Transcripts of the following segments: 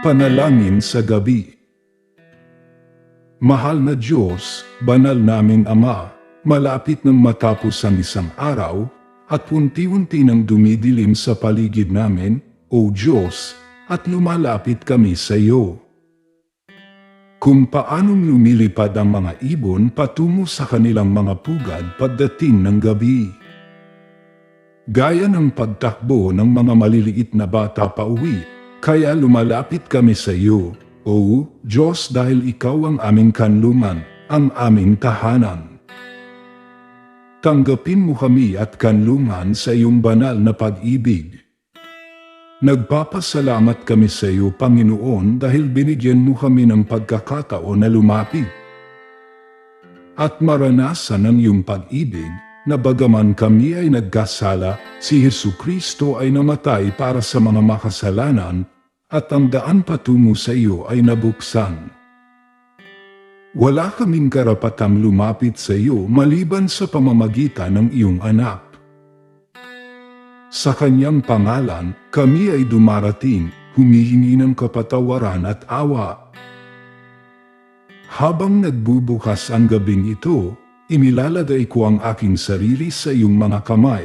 Panalangin sa gabi. Mahal na Diyos, banal naming Ama, malapit nang matapos ang isang araw, at unti-unti nang dumidilim sa paligid namin, O Diyos, at lumalapit kami sa iyo. Kung paanong lumilipad ang mga ibon patungo sa kanilang mga pugad pagdating ng gabi. Gaya ng pagtakbo ng mga maliliit na bata pa uwi, kaya lumalapit kami sa iyo, O Diyos dahil ikaw ang aming kanluman, ang aming tahanan. Tanggapin mo kami at kanlungan sa iyong banal na pag-ibig. Nagpapasalamat kami sa iyo, Panginoon, dahil binigyan mo kami ng pagkakataon na lumapit. At maranasan ang iyong pag-ibig na bagaman kami ay nagkasala, si Hesu Kristo ay namatay para sa mga makasalanan at ang daan patungo sa iyo ay nabuksan. Wala kaming karapatang lumapit sa iyo maliban sa pamamagitan ng iyong anak. Sa kanyang pangalan, kami ay dumarating, humihingi ng kapatawaran at awa. Habang nagbubukas ang gabing ito, inilalagay ko ang aking sarili sa iyong mga kamay,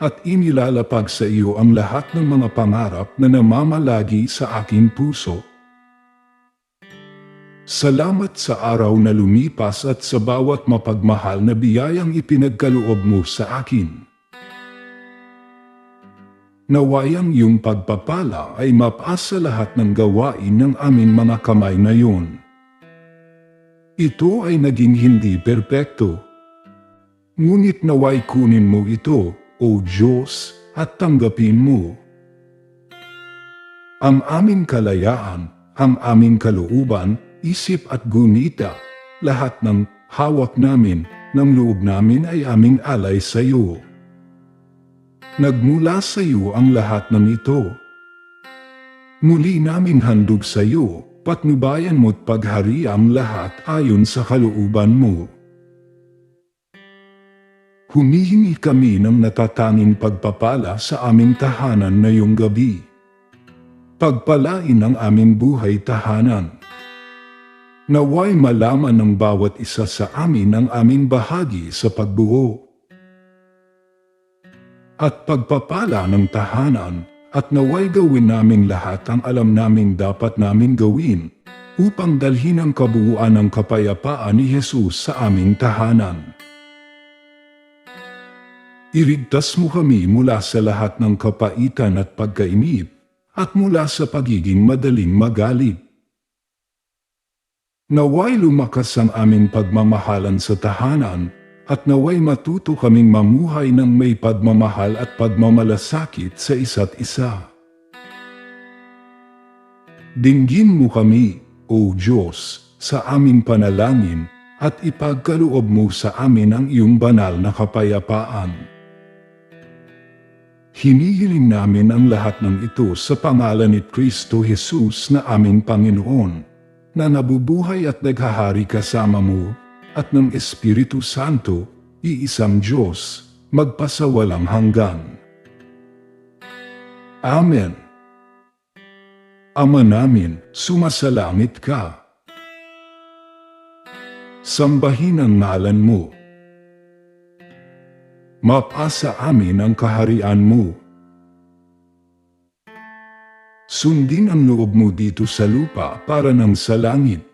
at inilalapag sa iyo ang lahat ng mga pangarap na namamalagi sa aking puso. Salamat sa araw na lumipas at sa bawat mapagmahal na biyayang ipinagkaloob mo sa akin. Nawayang iyong pagpapala ay mapasa lahat ng gawain ng aming mga kamay ngayon. Ito ay naging hindi perpekto. Ngunit naway kunin mo ito, O Diyos, at tanggapin mo. Ang aming kalayaan, ang aming kalooban, isip at gunita, lahat ng hawak namin, ng loob namin ay aming alay sa iyo. Nagmula sa iyo ang lahat ng ito. Muli naming handog sa iyo, patnubayan mo't paghari ang lahat ayon sa kalooban mo. Humihingi kami ng natatanging pagpapala sa aming tahanan na yung gabi. Pagpalain ang aming buhay tahanan. Naway malaman ng bawat isa sa amin ang aming bahagi sa pagbuo at pagpapala ng tahanan at naway gawin namin lahat ang alam naming dapat namin gawin upang dalhin ang kabuuan ng kapayapaan ni Jesus sa aming tahanan. Irigtas mo kami mula sa lahat ng kapaitan at pagkainip at mula sa pagiging madaling magalit. Naway lumakas ang aming pagmamahalan sa tahanan at naway matuto kaming mamuhay ng may pagmamahal at pagmamalasakit sa isa't isa. Dinggin mo kami, O Diyos, sa aming panalangin at ipagkaloob mo sa amin ang iyong banal na kapayapaan. Hinihiling namin ang lahat ng ito sa pangalan ni Kristo Jesus na aming Panginoon, na nabubuhay at naghahari kasama mo at ng Espiritu Santo, iisang Diyos, magpasawalang hanggan. Amen. Ama namin, sumasalangit ka. Sambahin ang ngalan mo. Mapasa amin ang kaharian mo. Sundin ang loob mo dito sa lupa para ng sa langit.